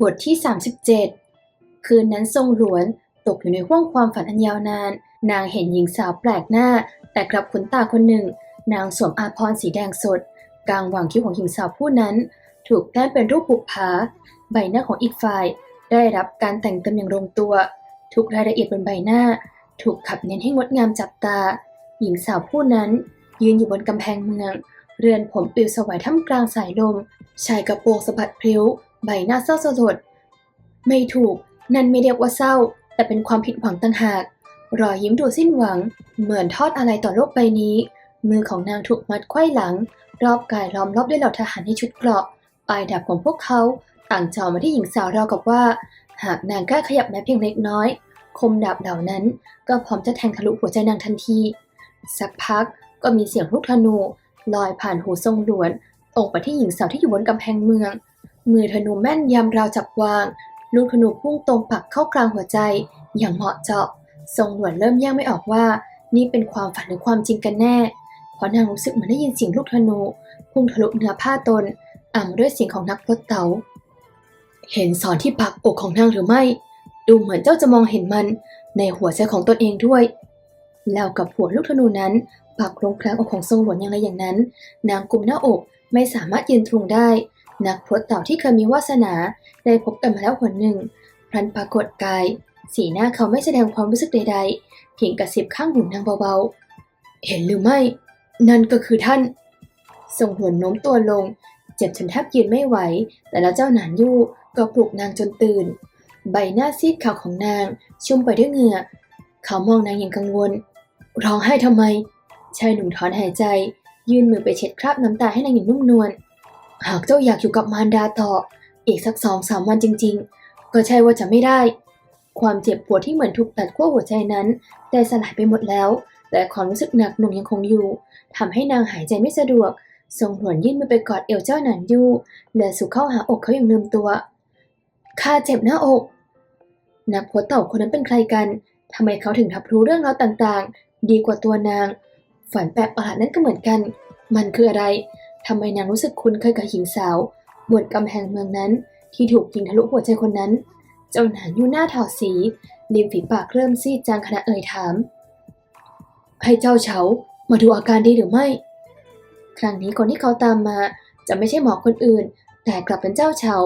บทที่ 37 คืนนั้นทรงหลวนตกอยู่ในห้วงความฝันอันยาวนาน นางเห็นหญิงสาวแปลกหน้า แต่กลับขนตาคนหนึ่ง นางสวมอาภรสีแดงสด กลางหว่างคิ้วของหญิงสาวผู้นั้น ถูกแต้มเป็นรูปปุกผา ใบหน้าของอีกฝ่าย ได้รับการแต่งเต็มอย่างลงตัว ทุกรายละเอียดบนใบหน้า ถูกขับเน้นให้งดงามจับตา หญิงสาวผู้นั้น ยืนอยู่บนกำแพงเมือง เรือนผมปลิวสวายท่ามกลางสายลม ชายกระโปรงสะบัดพริ้ว ใบหน้าเศร้าสลดไม่ถูก นั่นไม่เรียกว่าเศร้า แต่เป็นความผิดหวังต่างหาก รอยยิ้มดูสิ้นหวัง เหมือนทอดอะไรต่อโลกใบนี้ มือของนางถูกมัดไขว้หลัง รอบกายล้อมรอบด้วยเหล่าทหารในชุดเกราะปลายดาบของพวกเขาต่างจ่อมาที่หญิงสาวราวกับว่า หากนางกล้าขยับแม้เพียงเล็กน้อย คมดาบเหล่านั้น ก็พร้อมจะแทงทะลุหัวใจนางทันที สักพักก็มีเสียงลูกธนูลอยผ่านหูทรงหลวนตรงไปที่หญิงสาวที่อยู่บนกำแพงเมือง มือธนูแม่นยำราวจับวาง ลูกธนูพุ่งตรงปักเข้ากลางหัวใจ อย่างเหมาะเจาะ ทรงหลวนเริ่มแยกไม่ออกว่า นี่เป็นความฝันหรือความจริงกันแน่ เพราะนางรู้สึกเหมือนได้ยินเสียงลูกธนู พุ่งทะลุเนื้อผ้าตนอ่ำด้วยเสียงของนักรถเต๋าเห็นสอนที่ปักอกของนางหรือไม่ ดูเหมือนเจ้าจะมองเห็นมันในหัวใจของตนเองด้วย แล้วกับหัวลูกธนูนั้น ปักลงกลางอกของทรงหลวนอย่างไรอย่างนั้น นางกุมหน้าอกไม่สามารถยืนตรงได้ นักพรตเต่าที่เคยมีวาสนาได้พบกันมาแล้วหนหนึ่ง พลันปรากฏกาย สีหน้าเขาไม่แสดงความรู้สึกใดๆ เพียงกระซิบข้างหูนางเบาๆ เห็นหรือไม่ นั่นก็คือท่าน ทรงหวนโน้มตัวลง เจ็บจนแทบยืนไม่ไหว แต่แล้วเจ้าหนานยู่ก็ปลุกนางจนตื่น ใบหน้าซีดขาวของนาง ชุ่มไปด้วยเหงื่อ เขามองนางอย่างกังวล ร้องไห้ทำไม ชายหนุ่มถอนหายใจ ยื่นมือไปเช็ดคราบน้ำตาให้นางอย่างนุ่มนวล หากเจ้าอยากอยู่กับมารดาต่อ อีกสักสองสามวันจริง ๆ ก็ใช่ว่าจะไม่ได้ ความเจ็บปวดที่เหมือนถูกตัดขั้วหัวใจนั้นได้สลายไปหมดแล้ว แต่ความรู้สึกหนักหน่วงยังคงอยู่ทำให้นางหายใจไม่สะดวก ทรงหวนยื่นมือไปกอดเอวเจ้าหนานยูและสู่เข้าหาอกเขาอย่างลืมตัวข้าเจ็บหน้าอก นักโพสเต่าคนนั้นเป็นใครกันทำไมเขาถึงรับรู้เรื่องราวต่างๆ ดีกว่าตัวนาง ฝันแปลกประหลาดนั้นก็เหมือนกัน มันคืออะไร ทำไมนางรู้สึกคุ้นเคยกับหญิงสาวบนกำแพงเมืองนั้น ที่ถูกยิงทะลุหัวใจคนนั้น เจ้าหนานยู่หน้าถอดสีริมฝีปากเริ่มซีดจางขณะเอ่ยถาม ให้เจ้าเฉามาดูอาการดีหรือไม่ ครั้งนี้คนที่เขาตามมาจะไม่ใช่หมอคนอื่น แต่กลับเป็นเจ้าเฉา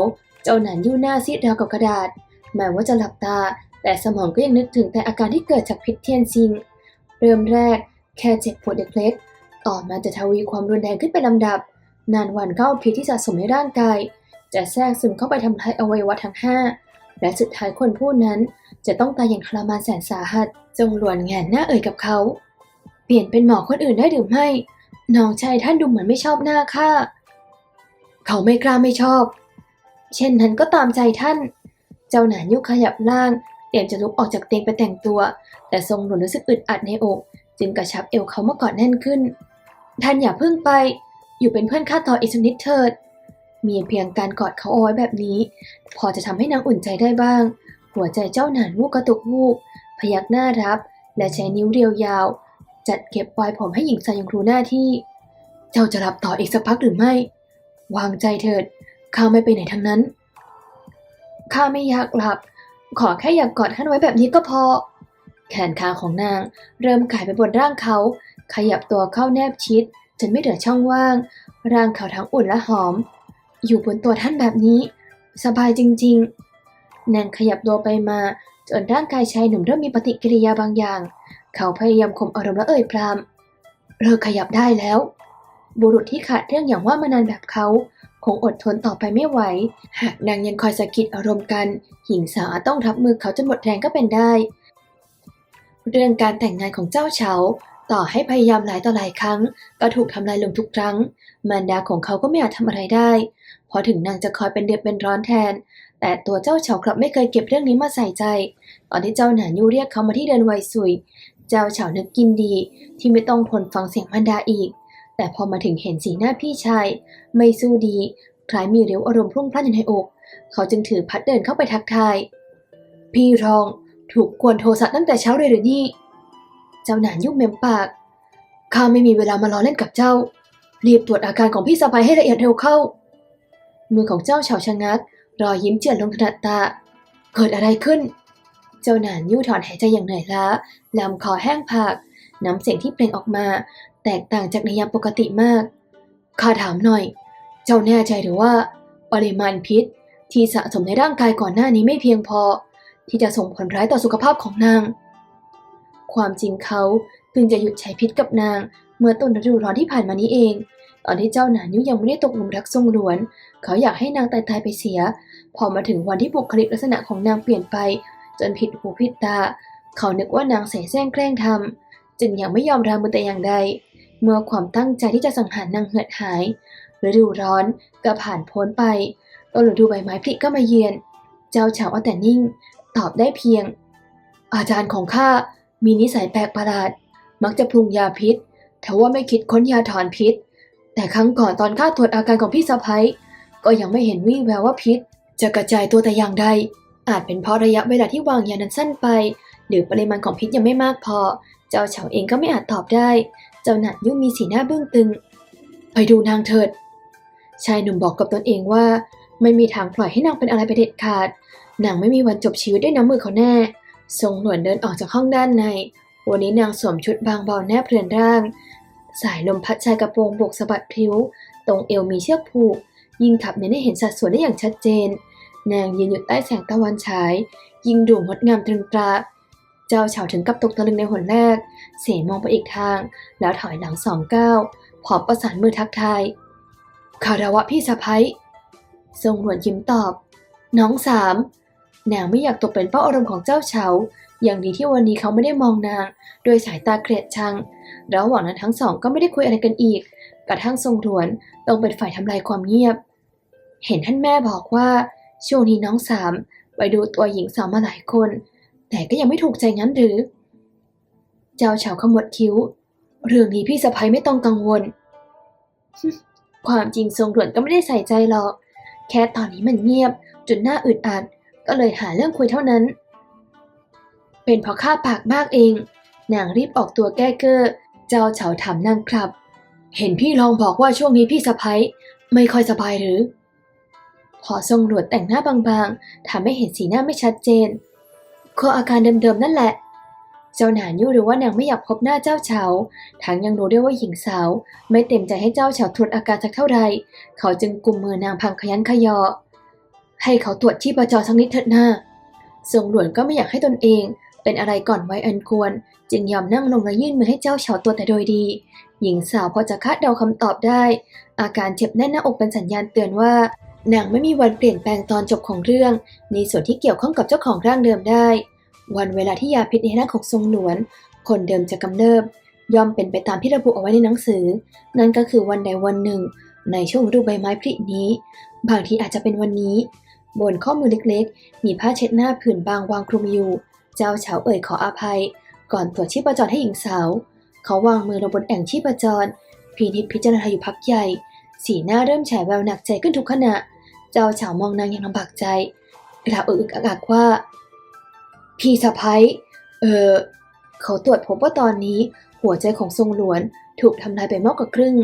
เจ้าหนานยู่หน้าซีดราวกับกระดาษ แม้ว่าจะหลับตา แต่สมองก็ยังนึกถึงแต่อาการที่เกิดจากพิษเทียนซิง เริ่มแรกแค่เจ็บปวดเล็กๆต่อมาจะทวีความรุนแรงขึ้นเป็นลำดับ นานวันเข้าพิษที่สะสมในร่างกาย จะแทรกซึมเข้าไปทำลายอวัยวะทั้งห้าและสุดท้ายคนผู้นั้น จะต้องตายอย่างทรมานแสนสาหัส จงหลวนแงนหน้าเอ่ยกับเขา เปลี่ยนเป็นหมอคนอื่นได้หรือไม่ น้องชายท่านดูเหมือนไม่ชอบหน้าข้า เขาไม่กล้าไม่ชอบ เช่นนั้นก็ตามใจท่าน เจ้าหนานยุขยับร่างเตรียมจะลุกออกจากเตียงไปแต่งตัว แต่ทรงหลวนรู้สึกอึดอัดในอก จึงกระชับเอวเขามากอดแน่นขึ้น ท่านอย่าเพิ่งไป อยู่เป็นเพื่อนข้าต่ออีกสักนิดเถิด มีเพียงการกอดเขาเอาไว้แบบนี้ พอจะทำให้นางอุ่นใจได้บ้าง หัวใจเจ้าหนานวูกกระตุกวูบพยักหน้ารับ และใช้นิ้วเรียวยาว จัดเก็บปลายผมให้หญิงสาวยังรู้หน้าที่ เจ้าจะรับต่ออีกสักพักหรือไม่ วางใจเถิดข้าไม่ไปไหนทั้งนั้นข้าไม่อยากหลับ ขอแค่อยากกอดท่านไว้แบบนี้ก็พอ แขนขาของนางเริ่มกายไปบนร่างเขา ขยับตัวเข้าแนบชิด จนไม่เหลือช่องว่าง ร่างเขาทั้งอุ่นและหอม อยู่บนตัวท่านแบบนี้ สบายจริงๆนางขยับตัวไปมา จนร่างกายชายหนุ่มเริ่มมีปฏิกิริยาบางอย่าง เขาพยายามข่มอารมณ์และเอ่ยพรามเลิกขยับได้แล้ว บุรุษที่ขาดเรื่องอย่างว่ามานานแบบเขาคงอดทนต่อไปไม่ไหว หากนางยังคอยสะกิดอารมณ์กัน หญิงสาวต้องรับมือเขาจนหมดแรงก็เป็นได้ เรื่องการแต่งงานของเจ้าเฉา ต่อให้พยายามหลายต่อหลายครั้ง ก็ถูกทำลายลงทุกครั้ง มารดาของเขาก็ไม่อาจทำอะไรได้เพอถึงนางจะคอยเป็นเดือดเป็นร้อนแทน แต่ตัวเจ้าเฉากลับไม่เคยเก็บเรื่องนี้มาใส่ใจ ตอนที่เจ้าหนานยูเรียกเขามาที่เดินไวซุย เจ้าเฉานึกกินดี ที่ไม่ต้องทนฟังเสียงมารดาอีก แต่พอมาถึงเห็นสีหน้าพี่ชาย ไม่สู้ดี คล้ายมีเรียวอารมณ์พรุ่งพล่านอยู่ในอก เขาจึงถือพัดเดินเข้าไปทักทาย พี่รอง ถูกกวนโทสะตั้งแต่เช้าเลยหรือนี่ เจ้าหนานยุ่งเมมปาก ข้าไม่มีเวลามาล้อเล่นกับเจ้า รีบตรวจอาการของพี่สะพ้ยให้ละเอียดเร็วเข้า มือของเจ้าเฉาชะงัก รอยยิ้มเจือนลงถนัดตา เกิดอะไรขึ้น เจ้าหนานยู่ถอนหายใจอย่างเหนื่อยล้าลำคอแห้งผาก น้ำเสียงที่เปล่งออกมา แตกต่างจากในยามปกติมาก ข้าถามหน่อย เจ้าแน่ใจหรือว่า ปริมาณพิษที่สะสมในร่างกายก่อนหน้านี้ไม่เพียงพอ ที่จะส่งผลร้ายต่อสุขภาพของนาง ความจริงเขาเพิ่งจะหยุดใช้พิษกับนาง เมื่อต้นฤดูร้อนที่ผ่านมานี้เอง ตอนที่เจ้าหนานยุยังไม่ได้ตกหลุมรักทรงหลวน เขาอยากให้นางตายตายไปเสีย พอมาถึงวันที่บุคลิกลักษณะของนางเปลี่ยนไป จนผิดหูผิดตา เขานึกว่านางเสแสร้งแกล้งทำจึงยังไม่ยอมรามือแต่อย่างใด เมื่อความตั้งใจที่จะสังหารนางเหือดหายฤดูร้อนก็ผ่านพ้นไปต้นฤดูใบไม้ผลิก็มาเยือน เจ้าเฉาเอแต่นิ่ง ตอบได้เพียง อาจารย์ของข้า มีนิสัยแปลกประหลาด มักจะปรุงยาพิษแต่ว่าไม่คิดค้นยาถอนพิษ แต่ครั้งก่อนตอนข้าตรวจอาการของพี่สะพ้ยก็ยังไม่เห็นวี่แววว่าพิษ จะกระจายตัวแต่อย่างใด อาจเป็นเพราะระยะเวลาที่วางยานั้นสั้นไป หรือปริมาณของพิษยังไม่มากพอ เจ้าเฉาเองก็ไม่อาจตอบได้ เจ้าหนัดยุ่งมีสีหน้าเบื้องตึง ไปดูนางเถิด ชายหนุ่มบอกกับตนเองว่า ไม่มีทางปล่อยให้นางเป็นอะไรไปเด็ดขาด นางไม่มีวันจบชีวิตด้วยน้ำมือเขาแน่ ทรงหนวนเดินออกจากห้องด้านใน วันนี้นางสวมชุดบางเบาแนบเรือนร่าง สายลมพัดชายกระโปรงบกสะบัดพลิ้ว ตรงเอวมีเชือกผูก ยิ่งขับเน้นให้เห็นสัดส่วนได้อย่างชัดเจน นางยืนอยู่ใต้แสงตะวันฉาย ยิ่งดูงดงามตรึงตราเจ้าเฉาถึงกับตกตะลึงในหนแรก เสมองไปอีกทาง แล้วถอยหลังสองก้าวพร้อมประสานมือทักทายคารวะพี่สะพ้ยทรงหวดยิ้มตอบ น้องสาม นางไม่อยากตกเป็นเป้าอารมณ์ของเจ้าเฉา อย่างดีที่วันนี้เขาไม่ได้มองนางโดยสายตาเกลียดชัง ระหว่างนั้นทั้งสองก็ไม่ได้คุยอะไรกันอีก กระทั่งทรงหนวนต้องเป็นฝ่ายทำลายความเงียบ เห็นท่านแม่บอกว่าช่วงนี้น้องสามไปดูตัวหญิงสาวมาหลายคน แต่ก็ยังไม่ถูกใจงั้นหรือ เจ้าเฉาขมวดคิ้ว เรื่องนี้พี่สะพ้ยไม่ต้องกังวล ความจริงทรงหลวนก็ไม่ได้ใส่ใจหรอก แค่ตอนนี้มันเงียบจนน่าอึดอัด ก็เลยหาเรื่องคุยเท่านั้น เป็นเพราะข้าปากมากเอง นางรีบออกตัวแก้เกอ้อ เจ้าเฉาถามนางครับ เห็นพี่ลองบอกว่าช่วงนี้พี่สะพ้ยไม่ค่อยสบายหรือพอทรงหลวดแต่งหน้าบางๆทำให้เห็นสีหน้าไม่ชัดเจนก็อาการเดิมๆนั่นแหละ เจ้าหนานยู่รู้ว่านางไม่อยากพบหน้าเจ้าเฉาทั้งยังรู้ด้วยว่าหญิงสาว ไม่เต็มใจให้เจ้าเฉาตรวจอาการสักเท่าใดเขาจึงกุมมือนางพังขยันขยอ ให้เขาตรวจที่ประจรสักนิดเถิดหน้าทรงหลวนก็ไม่อยากให้ตนเอง เป็นอะไรก่อนไว้อันควร จึงยอมนั่งลงและยื่นมือให้เจ้าเฉาตรวแต่โดยดี หญิงสาวพอจะคาดเดาคำตอบได้ อาการเจ็บแน่นหน้าอกเป็นสัญญาณเตือนว่านางไม่มีวันเปลี่ยนแปลงตอนจบของเรื่องในส่วนที่เกี่ยวข้องกับเจ้าของร่างเดิมได้ วันเวลาที่ยาพิษในร่างของทรงหลวน คนเดิมจะกำเริบย่อมเป็นไปตามที่ระบุเอาไว้ในหนังสือ นั่นก็คือวันใดวันหนึ่ง ในช่วงฤดูใบไม้ผลินี้ บางทีอาจจะเป็นวันนี้ บนข้อมือเล็กๆ มีผ้าเช็ดหน้าผืนบางวางคลุมอยู่ เจ้าเฉาเอ่ยขออภัย ก่อนตรวจชีพจรให้หญิงสาว เขาวางมือลงบนแอ่งชีพจรพินิจพิจารณาอยู่พักใหญ่ สีหน้าเริ่มฉายแววหนักใจขึ้นทุกขณะ เจ้าเฉามองนางอย่างลำบากใจกล่าวอึกอักว่า พี่สะพ้ยเออเขาตรวจพบว่าตอนนี้หัวใจของทรงหลวนถูกทำลายไปมากกว่าครึ่ง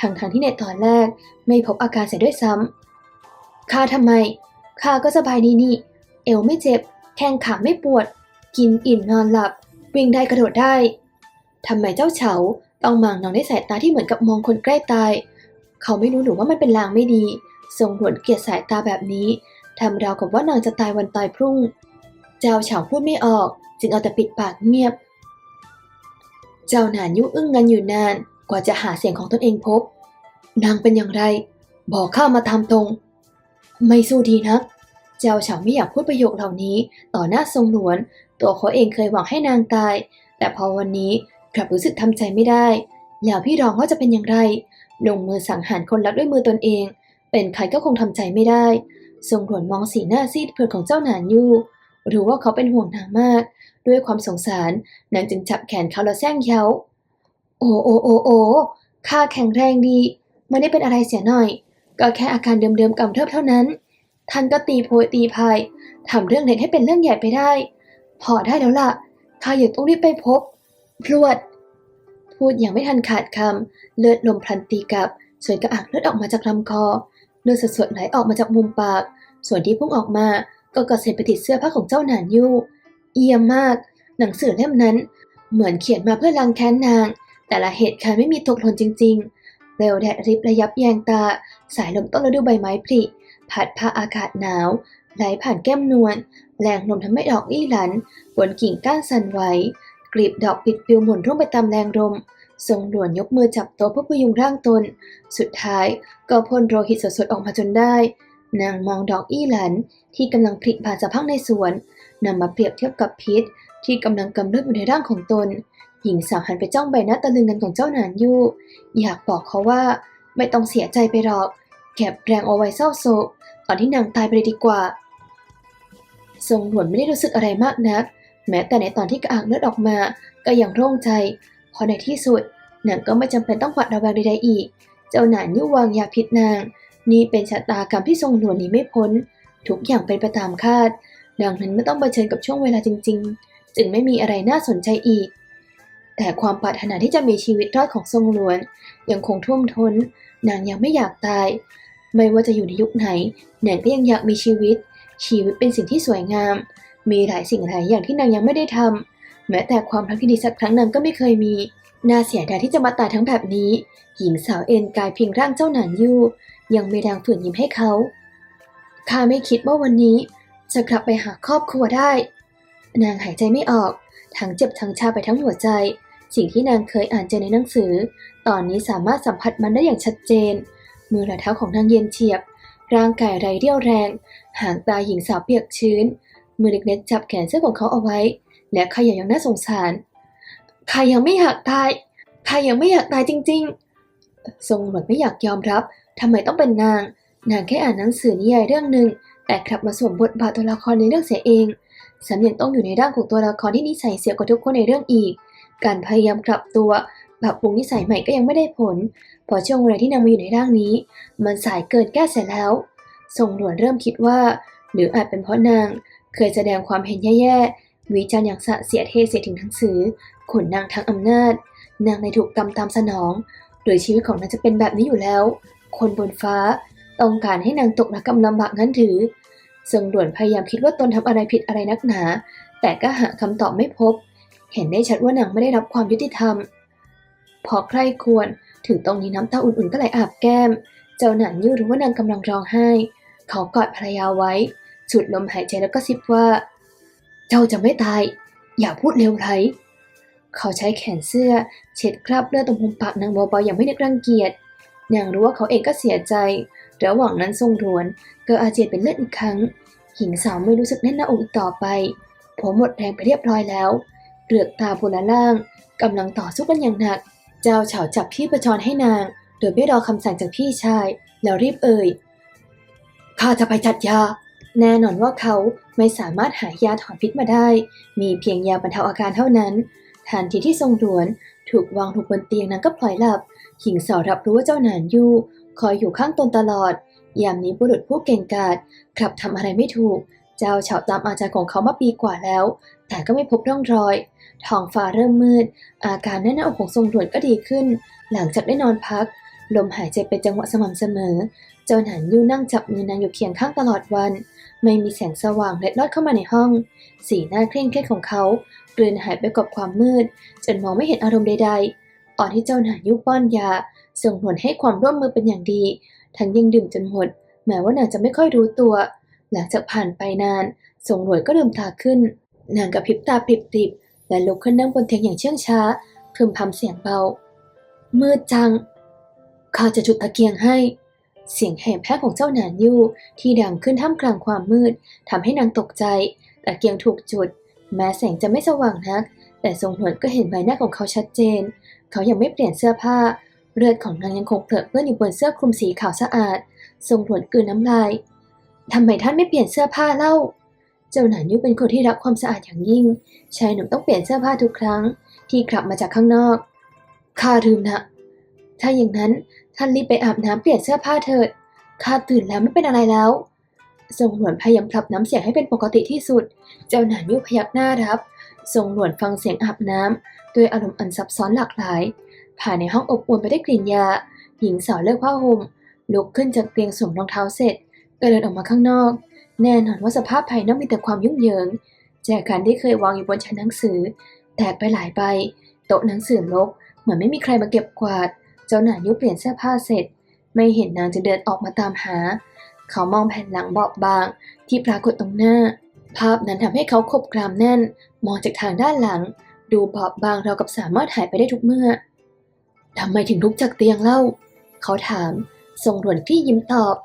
ทั้งทางๆที่ในตอนแรกไม่พบอาการเสียด้วยซ้ำข้าทำไม ข้าก็สบายดีนี่ เอวไม่เจ็บ แข้งขาไม่ปวด กินอิ่มนอนหลับ วิ่งได้กระโดดได้ทำไมเจ้าเฉาต้องมองนางด้วยสายตาที่เหมือนกับมองคนใกล้ตาย เขาไม่รู้หรือว่ามันเป็นลางไม่ดีทรงหวนเกลียดสายตาแบบนี้ทำราวกับว่านางจะตายวันตายพรุ่ง เจ้าเฉาพูดไม่ออก จึงเอาแต่ปิดปากเงียบ เจ้าหนานยุอึ้งงันอยู่นานกว่าจะหาเสียงของตนเองพบ นางเป็นอย่างไร บอกข้ามาตามตรง ไม่สู้ดีนัก เจ้าเฉาไม่อยากพูดประโยคเหล่านี้ ต่อหน้าทรงหลวน ตัวเขาเองเคยหวังให้นางตาย แต่พอวันนี้กลับรู้สึกทำใจไม่ได้ แล้วพี่รองว่าจะเป็นอย่างไรลงมือสังหารคนรักด้วยมือตนเอง เป็นใครก็คงทำใจไม่ได้ ทรงหลวนมองสีหน้าซีดเผือดของเจ้าหนานยู่รู้ว่าเขาเป็นห่วงนางมาก ด้วยความสงสารนางจึงจับแขนเขาแล้วแซงเย้าโอ้โอ้โอ้โอ้ข้าแข็งแรงดีไม่ได้เป็นอะไรเสียหน่อย ก็แค่อาการเดิมๆกำเริบเท่านั้น ท่านก็ตีโพยตีพายทำเรื่องเล็กให้เป็นเรื่องใหญ่ไปได้ พอได้แล้วล่ะข้าอยากต้องรีบไปพบพรวด พูดอย่างไม่ทันขาดคำเลือดลมพลันตีกับสวยกระอักเลือดออกมาจากลำคอเลือดสดๆไหลออกมาจากมุมปาก ส่วนที่พุ่งออกมาก็กระเซ็นไปติดเสื้อผ้าของเจ้าหนานยู่เยี่ยมมาก หนังสือเล่มนั้น เหมือนเขียนมาเพื่อรังแค้นนาง แต่ละเหตุการณ์ไม่มีตกหล่นจริง ๆ เปลวแดดริบระยับแยงตา สายลมต้นฤดูใบไม้ผลิพัดพาอากาศหนาว ไหลผ่านแก้มนวลแรงลมทำให้ดอกอี้หลันบนกิ่งก้านสั่นไหวกลีบดอกปิดปิวหมุนร่วงไปตามแรงลมทรงหลวนยกมือจับโต๊ะเพื่อพยุงร่างตน สุดท้ายก็พ่นโลหิตสดๆออกมาจนได้ นางมองดอกอี้หลันที่กำลังผลิบานสะพังในสวนนำมาเปรียบเทียบกับพิษที่กำลังกำเริบอยู่ในร่างของตน หญิงสาวหันไปจ้องใบหน้าตะลึงกันของเจ้าหนานยู่ อยากบอกเขาว่า ไม่ต้องเสียใจไปหรอก เก็บแรงเอาไว้เศร้าโศกตอนที่นางตายไปเลยดีกว่า ทรงหลวนไม่ได้รู้สึกอะไรมากนัก แม้แต่ในตอนที่กระอักเลือดออกมา ก็ยังโล่งใจพราะในที่สุดนางก็ไม่จำเป็นต้องหวาดระแวงใดๆอีก เจ้าหนานยู่วางยาพิษนาง นี่เป็นชะตากรรมที่ทรงหลวนหนีไม่พ้น ทุกอย่างเป็นไปตามคาด ดังนั้นไม่ต้องเผชิญกับช่วงเวลาจริง ๆ จึงไม่มีอะไรน่าสนใจอีก แต่ความปรารถนาที่จะมีชีวิตรอดของทรงหลวน ยังคงท่วมท้น นางยังไม่อยากตาย ไม่ว่าจะอยู่ในยุคไหนนางก็ยังอยากมีชีวิต ชีวิตเป็นสิ่งที่สวยงาม มีหลายสิ่งหลายอย่างที่นางยังไม่ได้ทำแม้แต่ความรักที่ดีสักครั้งนางก็ไม่เคยมี น่าเสียดายที่จะมาตายทั้งแบบนี้ หญิงสาวเอ็นกายเพียงร่างเจ้าหนานยู่ ยังไม่แรงฝืนยิ้มให้เขาข้าไม่คิดว่าวันนี้จะกลับไปหาครอบครัวได้ นางหายใจไม่ออก ทั้งเจ็บทั้งชาไปทั้งหัวใจ สิ่งที่นางเคยอ่านเจอในหนังสือ ตอนนี้สามารถสัมผัสมันได้อย่างชัดเจน มือและเท้าของนางเย็นเฉียบ ร่างกายไร้เรี่ยวแรง หางตาหญิงสาวเปียกชื้น มือเล็กๆจับแขนเสื้อของเขาเอาไว้ และขยับอย่างน่าสงสารข้ายังไม่อยากตายข้ายังไม่อยากตายจริง ๆ ทรงหลวดไม่อยากยอมรับทำไมต้องเป็นนาง นางแค่อ่านหนังสือนิยายเรื่องหนึ่งแต่กลับมาสวมบทบาทตัวละครในเรื่องเสียเอง ฉันยังต้องอยู่ในร่างของตัวละครที่นิสัยเสียกว่าทุกคนในเรื่องอีก การพยายามกลับตัวปรับปรุงนิสัยใหม่ก็ยังไม่ได้ผล พอช่วงเวลาที่นางมาอยู่ในร่างนี้ มันสายเกินแก้เสียแล้ว ทรงหลวนเริ่มคิดว่า หรืออาจเป็นเพราะนาง เคยแสดงความเห็นแย่ๆ วิจารณ์อย่างสะเสียเทเสียถึงหนังสือขุนนางทางอำนาจ นางในถูกกรรมตามสนอง โดยชีวิตของนางจะเป็นแบบนี้อยู่แล้ว คนบนฟ้าต้องการให้นางตกระกำลำบากงั้นถือ ทรงด่วนพยายามคิดว่าตนทำอะไรผิดอะไรนักหนา แต่ก็หาคำตอบไม่พบ เห็นได้ชัดว่านางไม่ได้รับความยุติธรรม พอใครควรถึงตรงนี้น้ำตาอุ่นๆก็ไหลอาบแก้ม เจ้าหนานยู่รู้ว่านางกำลังร้องไห้ เขากอดภรรยาไว้สุดลมหายใจแล้วก็ซิบว่า เจ้าจะไม่ตาย อย่าพูดเลวไหลเขาใช้แขนเสื้อ เช็ดคราบเลือดตรงมุมปากนางเบาๆอย่างไม่นึกรังเกียจนางรู้ว่าเขาเองก็เสียใจ ระหว่างนั้นทรงรวน เก็อาเจียนเป็นเลือดอีกครั้ง หญิงสาวไม่รู้สึกแน่นหน้าอกอีกต่อไป ผมหมดแรงไปเรียบร้อยแล้วเปลือกตาบนและล่างกำลังต่อสู้กันอย่างหนัก เจ้าเฉาจับพี่ประจรให้นาง โดยไม่รอคำสั่งจากพี่ชาย แล้วรีบเอ่ยข้าจะไปจัดยา แน่นอนว่าเขาไม่สามารถหายาถอนพิษมาได้ มีเพียงยาบรรเทาอาการเท่านั้นทันทีที่ทรงหลวน ถูกวางถูกบนเตียงนางก็พลอยหลับหญิงสาวรับรู้ว่าเจ้านานยู่ คอยอยู่ข้างตนตลอด ยามนี้บุรุษผู้เก่งกาจกลับทำอะไรไม่ถูก เจ้าเฉาตามอาจารย์ของเขามาปีกว่าแล้ว แต่ก็ไม่พบร่องรอย ท้องฟ้าเริ่มมืด อาการแน่นหน้าอกของทรงหลวนก็ดีขึ้น หลังจากได้นอนพัก ลมหายใจเป็นจังหวะสม่ำเสมอ เจ้าหนานยู่นั่งจับมือนางอยู่เคียงข้างตลอดวัน ไม่มีแสงสว่างเล็ดลอดเข้ามาในห้อง สีหน้าเคร่งเครียดของเขากลืนหายไปกับความมืด จนมองไม่เห็นอารมณ์ใดๆตอนที่เจ้าหนานยุป้อนยา ส่งผลให้ความร่วมมือเป็นอย่างดี ทั้งยังดื่มจนหมด แม้ว่านางจะไม่ค่อยรู้ตัว หลังจากผ่านไปนานทรงหลวยก็ลืมตาขึ้น นางกระพริบตาปริบๆและลุกขึ้นนั่งบนเตียงอย่างเชื่องช้าพึมพำเสียงเบา มืดจัง ข้าจะจุดตะเกียงให้ เสียงแหบแพ้ของเจ้าหนานยู่ที่ดังขึ้นท่ามกลางความมืดทำให้นางตกใจ ตะเกียงถูกจุด แม้แสงจะไม่สว่างนัก แต่ทรงหนวดก็เห็นใบหน้าของเขาชัดเจน เขายังไม่เปลี่ยนเสื้อผ้า เลือดของนางยังคงเปรอะเปื้อนอยู่บนเสื้อคลุมสีขาวสะอาด ทรงหนวดกลืนน้ำลายทำไมท่านไม่เปลี่ยนเสื้อผ้าเล่า เจ้าหนานยุเป็นคนที่รักความสะอาดอย่างยิ่ง ชายหนุ่มต้องเปลี่ยนเสื้อผ้าทุกครั้ง ที่กลับมาจากข้างนอก ข้าลืมนะ ถ้าอย่างนั้นท่านรีบไปอาบน้ำเปลี่ยนเสื้อผ้าเถิด ข้าตื่นแล้วไม่เป็นอะไรแล้ว ทรงหลวนพยายามปรับน้ำเสียงให้เป็นปกติที่สุด เจ้าหนานยุพยักหน้ารับ ทรงหลวนฟังเสียงอาบน้ำด้วยอารมณ์อันซับซ้อนหลากหลาย ภายในห้องอบอวลไปได้วยกลิ่นยา หญิงสาวเลิกผ้าห่มลุกขึ้นจากเตียงสวมรองเท้าเสร็จก็เดินออกมาข้างนอก แน่นอนว่าสภาพภายนอกมีแต่ความยุ่งเหยิงแจกันที่เคยวางอยู่บนชั้นหนังสือ แตกไปหลายใบโต๊ะหนังสือรกเหมือนไม่มีใครมาเก็บกวาด เจ้าหนายุเปลี่ยนเสื้อผ้าเสร็จ ไม่เห็นนางจะเดินออกมาตามหา เขามองแผ่นหลังบอบบางที่ปรากฏตรงหน้า ภาพนั้นทำให้เขาขบกรามแน่น มองจากทางด้านหลัง ดูบอบบางเรากับสามารถหายไปได้ทุกเมื่อ ทำไมถึงลุกจากเตียงเล่า เขาถาม ทรงหลวนที่ยิ้มตอบ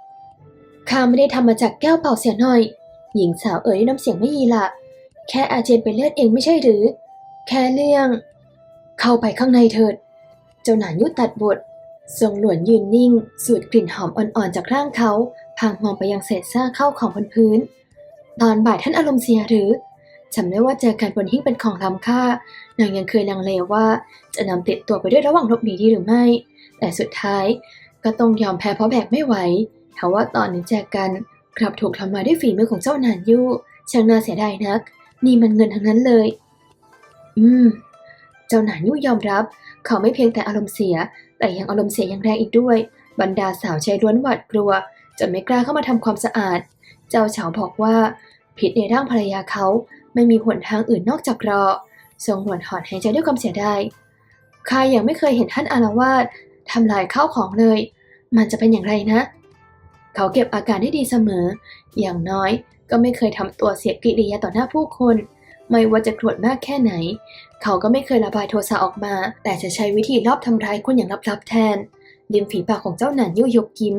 ข้าไม่ได้ทำมาจากแก้วเปล่าเสียหน่อย หญิงสาวเอ่ยน้ำเสียงไม่ยีละ แค่อาเจียนเป็นเลือดเองไม่ใช่หรือ แค่เรื่อง เข้าไปข้างในเถิด เจ้าหนานยุตัดบท ทรงหลวนยืนนิ่ง สูดกลิ่นหอมอ่อนๆจากร่างเขา พางมองไปยังเศษซากเข้าของบนพื้น ตอนบ่ายท่านอารมณ์เสียหรือ จำได้ว่าเจอกันบนหิ้งเป็นของล้ำค่านางยังเคยลังเลว่าจะนำติดตัวไปด้วยระหว่างหลบหนีดีหรือไม่ แต่สุดท้ายก็ต้องยอมแพ้เพราะแบกไม่ไหวทว่าตอนนี้แจกกันกลับถูกทำลายด้วยฝีมือของเจ้าหนานยู่ช่างน่าเสียดายนัก นี่มันเงินทั้งนั้นเลย อืม เจ้าหนานยู่ยอมรับ เขาไม่เพียงแต่อารมณ์เสีย แต่ยังอารมณ์เสียอย่างแรงอีกด้วย บรรดาสาวใช้ล้วนหวาดกลัวจนไม่กล้าเข้ามาทำความสะอาด เจ้าเฉาบอกว่า พิษในร่างภรรยาเขา ไม่มีหนทางอื่นนอกจากรอทรงหวนหอนหายใจด้วยความเสียดายข้ายังไม่เคยเห็นท่านอารวาสทำลายข้าวของเลย มันจะเป็นอย่างไรนะ เขาเก็บอาการได้ดีเสมอ อย่างน้อยก็ไม่เคยทำตัวเสียกิริยาต่อหน้าผู้คน ไม่ว่าจะโกรธมากแค่ไหน เขาก็ไม่เคยระบายโทสะออกมา แต่จะใช้วิธีลอบทำร้ายคนอย่างลับๆแทนริมฝีปากของเจ้าหนานยุยกยิ้ม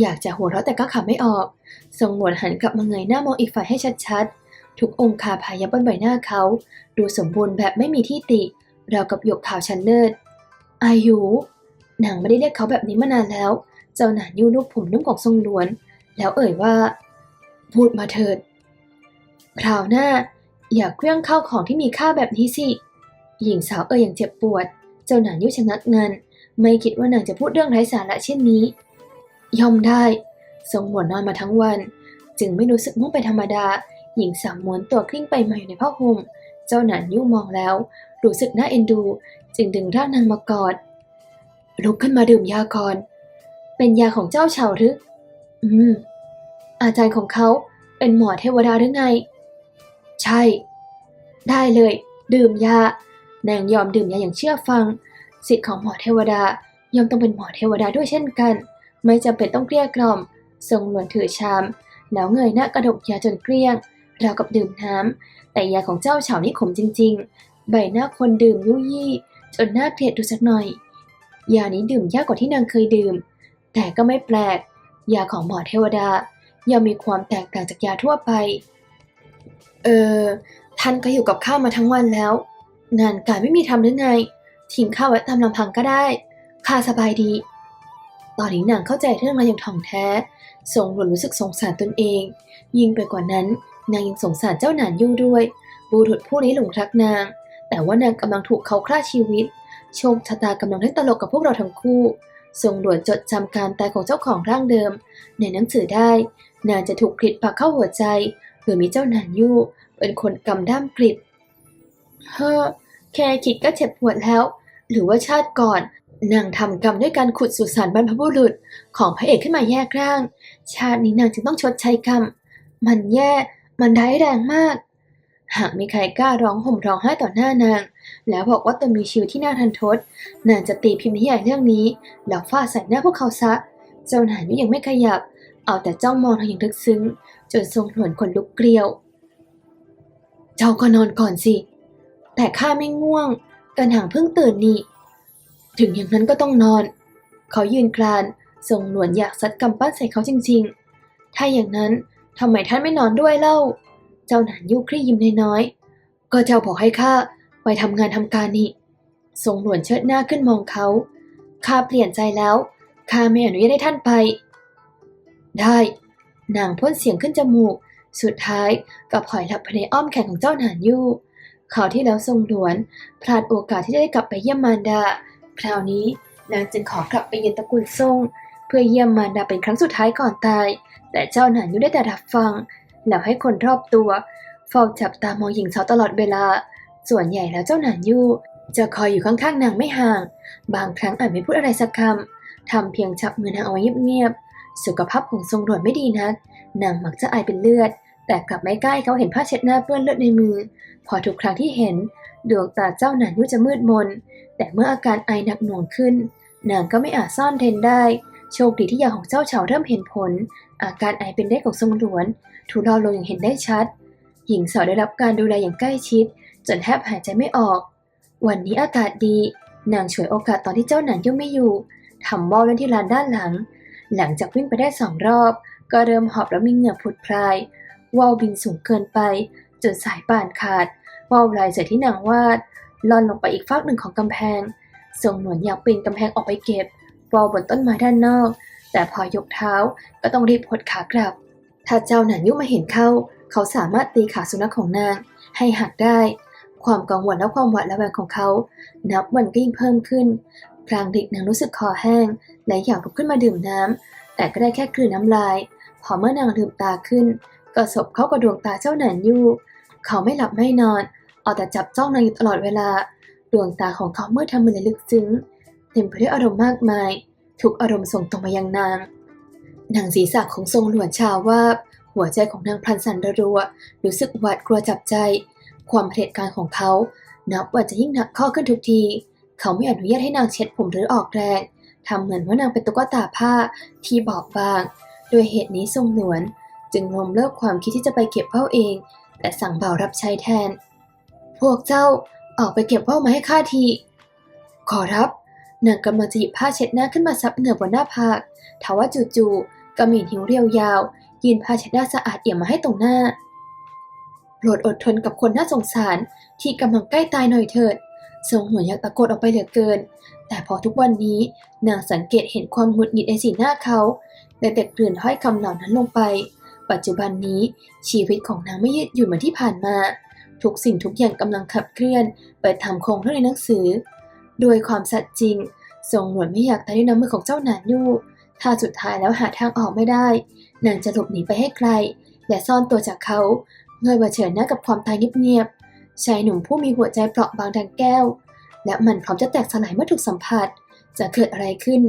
อยากจะหัวเราะแต่ก็ขำไม่ออกทรงหนวดหันกลับมาเงยหน้ามองอีกฝ่ายให้ชัดๆ ทุกองค์คาพายับบนใบหน้าเขา ดูสมบูรณ์แบบไม่มีที่ติราวกับหยกขาวชั้นเลิศอายุนางไม่ได้เรียกเขาแบบนี้มานานแล้ว เจ้าหนานยูลูกผมนุ่มของทรงหลวน แล้วเอ่ยว่า พูดมาเถิดคราวหน้า อย่าเครื่องเข้าของที่มีค่าแบบนี้สิ หญิงสาวเอ่ยอย่างเจ็บปวด เจ้าหนานยุชะงักเงินไม่คิดว่านางจะพูดเรื่องไร้สาระเช่นนี้ยอมได้ ทรงหวนนอนมาทั้งวัน จึงไม่รู้สึกง่วงเป็นธรรมดา หญิงสาวม้วนตัวกลิ้งไปมาอยู่ในผ้าห่ม เจ้าหนานยุมองแล้ว รู้สึกน่าเอ็นดู จึงดึงร่างนางมากอด ลุกขึ้นมาดื่มยาก่อน เป็นยาของเจ้าเฉาหรืออืม อาจารย์ของเขาเป็นหมอเทวดาหรือไง ใช่ ได้เลย ดื่มยานางยอมดื่มยาอย่างเชื่อฟัง สิทธิ์ของหมอเทวดาย่อมต้องเป็นหมอเทวดาด้วยเช่นกัน ไม่จำเป็นต้องเกลี้ยกล่อม ทรงหลวนถือชาม แล้วเงยหน้ากระดกยาจนเกลี้ยง ราวกับดื่มน้ำแต่ยาของเจ้าเฉานี่ขมจริง ๆ ใบหน้าคนดื่มยุยี่ จนหน่าเกลียดดูสักหน่อย ยานี้ดื่มยากกว่าที่นางเคยดื่ม แต่ก็ไม่แปลก ยาของหมอเทวดาย่อมมีความแตกต่างจากยาทั่วไป เออ ท่านก็อยู่กับข้ามาทั้งวันแล้ว งานการไม่มีทำหรือไง ทิ้งข้าไว้ตามลำพังก็ได้ ข้าสบายดี ตอนนี้นางเข้าใจเรื่องราวอย่างถ่องแท้ ทรงหลวนรู้สึกสงสารตนเอง ยิ่งไปกว่านั้น นางยังสงสารเจ้าหนานยู่ด้วยบุรุษผู้นี้หลงรักนาง แต่ว่านางกำลังถูกเขาฆ่าชีวิต โชคชะตากำลังเล่นตลกกับพวกเราทั้งคู่ ทรงหลวนจดจำการตายของเจ้าของร่างเดิม ในหนังสือได้ นางจะถูกกริดปากเข้าหัวใจหรือมีเจ้าหนานยู่เป็นคนกำด้ามกริดเฮ้อแค่คิดก็เจ็บปวดแล้ว หรือว่าชาติก่อนนางทำกรรมด้วยการขุดสุสานบรรพบุรุษของพระเอกขึ้นมาแยกร่าง ชาตินี้นางจึงต้องชดใช้กรรม มันแย่ มันร้ายแรงมาก หากมีใครกล้าร้องห่มร้องไห้ต่อหน้านาง แล้วบอกว่าตนมีชีวิตที่น่าทันทด นางจะตีพิมพ์นิยายเรื่องนี้แล้วฟาดใส่หน้าพวกเขาซะ เจ้านานนี่ยังไม่ขยับ เอาแต่จ้องมองทางอย่างลึกซึ้ง จนทรงหลวนขนลุกเกลียว เจ้าก็นอนก่อนสิ แต่ข้าไม่ง่วงกันหางเพิ่งตื่นนี่ ถึงอย่างนั้นก็ต้องนอน เขายืนกรานทรงหนวนอยากซัดกำปั้นใส่เขาจริง ๆ ถ้าอย่างนั้น ทำไมท่านไม่นอนด้วยเล่า เจ้าหนานยุครี่ยิ้มน้อยๆก็เจ้าบอกให้ข้าไปทำงานทำการนี่ทรงหนวนเชิดหน้าขึ้นมองเขาข้าเปลี่ยนใจแล้วข้าไม่อนุญาตให้ท่านไป ได้นางพ่นเสียงขึ้นจมูก สุดท้ายก็พลอยหลับไปในอ้อมแขนของเจ้าหนานยู่ข่าวที่แล้วทรงหลวน พลาดโอกาสที่จะได้กลับไปเยี่ยมมารดา คราวนี้นางจึงขอกลับไปเยือนตระกูลซ่ง เพื่อเยี่ยมมารดาเป็นครั้งสุดท้ายก่อนตาย แต่เจ้าหนานยู่ได้แต่รับฟัง แล้วให้คนรอบตัวเฝ้าจับตามองหญิงสาวตลอดเวลา ส่วนใหญ่แล้วเจ้าหนานยู่จะคอยอยู่ข้างๆนางไม่ห่าง บางครั้งอาจไม่พูดอะไรสักคำทำเพียงจับมือนางเอาไว้เงียบๆสุขภาพของทรงหลวนไม่ดีนัก นางมักจะอายเป็นเลือด แต่กลับไม่กล้าเขาเห็นผ้าเช็ดหน้าเปื้อนเลือดในมือ พอทุกครั้งที่เห็น ดวงตาเจ้าหนานยุจะมืดมน แต่เมื่ออาการไอหนักหน่วงขึ้น นางก็ไม่อาจซ่อนเร้นได้ โชคดีที่ยาของเจ้าเฉาเริ่มเห็นผล อาการไอเป็นได้ของทรงหลวนทุเลาลงอย่างเห็นได้ชัด หญิงสาวได้รับการดูแลอย่างใกล้ชิด จนแทบหายใจไม่ออก วันนี้อากาศดี นางฉวยโอกาสตอนที่เจ้าหนานยุ่งไม่อยู่ทำว่าวเล่นที่ลานด้านหลัง หลังจากวิ่งไปได้สองรอบ ก็เริ่มหอบแล้วมีเหงื่อผุดพรายว่าวบินสูงเกินไป จนสายป่านขาดว่าวลายเสือที่นางวาดล่อนลงไปอีกฟากหนึ่งของกำแพงทรงหนวนอยากปีนกำแพงออกไปเก็บ ว่าวบนต้นไม้ด้านนอก แต่พอยกเท้าก็ต้องรีบหดขากลับ ถ้าเจ้าหนานยุ่มาเห็นเข้า เขาสามารถตีขาสุนัขของนางให้หักได้ ความกังวลและความหวาดระแวงของเขา นับวันก็ยิ่งเพิ่มขึ้นกลางดึกนางรู้สึกคอแห้งและอยากลุกขึ้นมาดื่มน้ำแต่ก็ได้แค่กลืนน้ำลาย พอเมื่อนางลืมตาขึ้น ก็สบเข้ากับดวงตาเจ้าหนานยู่เขาไม่หลับไม่นอนเอาแต่จับจ้องนางอยู่ตลอดเวลา ดวงตาของเขาเมื่อทำมือในลึกซึ้ง เต็มไปด้วยอารมณ์มากมาย ทุกอารมณ์ส่งตรงมายังนาง นางศีรษะของทรงหลวนชาววาหัวใจของนางพลันสันร,รัว รู้สึกหวาดกลัวจับใจ ความเผด็จการของเขา นับว่าจะยิ่งหนักข้อขึ้นทุกที เขาไม่อนุญาตให้นางเช็ดผมหรือออกแรงทำเหมือนว่านางเป็นตุ๊กตาผ้าที่บอบบาง โดยเหตุนี้ทรงหลวน จึงลมเลิกความคิดที่จะไปเก็บเผ้าเองแต่สั่งเบารับใช้แทน พวกเจ้าออกไปเก็บเผ้ามาให้ข้าที ขอรับ นางกำลังจะหยิบผ้าเช็ดหน้าขึ้นมาซับเหงื่อบนหน้าผากทว่าจู่ๆก็มีหิวเรียวยาวยื่นผ้าเช็ดหน้าสะอาดเอี่ยมมาให้ตรงหน้าโปรดอดทนกับคนน่าสงสารที่กำลังใกล้ตายหน่อยเถิดทรงหัวอยากตะโกนออกไปเหลือเกิน แต่พอทุกวันนี้นางสังเกตเห็นความหงุดหงิดในสีหน้าเขาและเด็กกลืนถ้อยคำเหล่านั้นลงไป ปัจจุบันนี้ชีวิตของนางไม่ยืดหยุ่นเหมือนที่ผ่านมา ทุกสิ่งทุกอย่างกำลังขับเคลื่อน ไปตามโครงเรื่องในหนังสือ โดยความสัตย์จริงทรงหนวดไม่อยากตายด้วยน้ำมือของเจ้าหนานยู่ ถ้าสุดท้ายแล้วหาทางออกไม่ได้นางจะหลบหนีไปให้ไกล และซ่อนตัวจากเขาเงยมาเฉิดหน้ากับความตายเงียบๆชายหนุ่มผู้มีหัวใจเปราะบางดังแก้ว และมันพร้อมจะแตกสลายเมื่อถูกสัมผัส จะเกิดอะไรขึ้น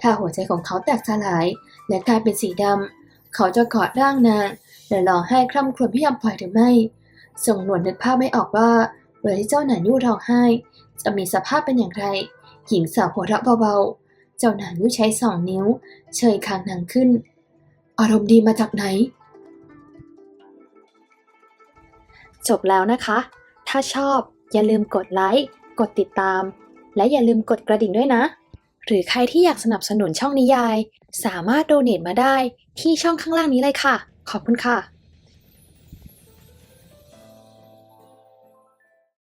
ถ้าหัวใจของเขาแตกสลาย และกลายเป็นสีดำเขาจะกอดร่างนางและร้องไห้คร่ำครวญไม่ยอมปล่อยหรือไม่ทรงหนวดนึกภาพไม่ออกว่าเวลาที่เจ้าหนานยู่ร้องไห้ จะมีสภาพเป็นอย่างไร หญิงสาวหัวเราะเบาๆ เจ้าหนานยู่ใช้สองนิ้ว เชยคางนางขึ้น อารมณ์ดีมาจากไหน จบแล้วนะคะ ถ้าชอบอย่าลืมกดไลค์ กดติดตาม และอย่าลืมกดกระดิ่งด้วยนะ หรือใครที่อยากสนับสนุนช่องนิยาย สามารถโดเนทมาได้ที่ช่องข้างล่างนี้เลยค่ะ ขอบคุณค่ะ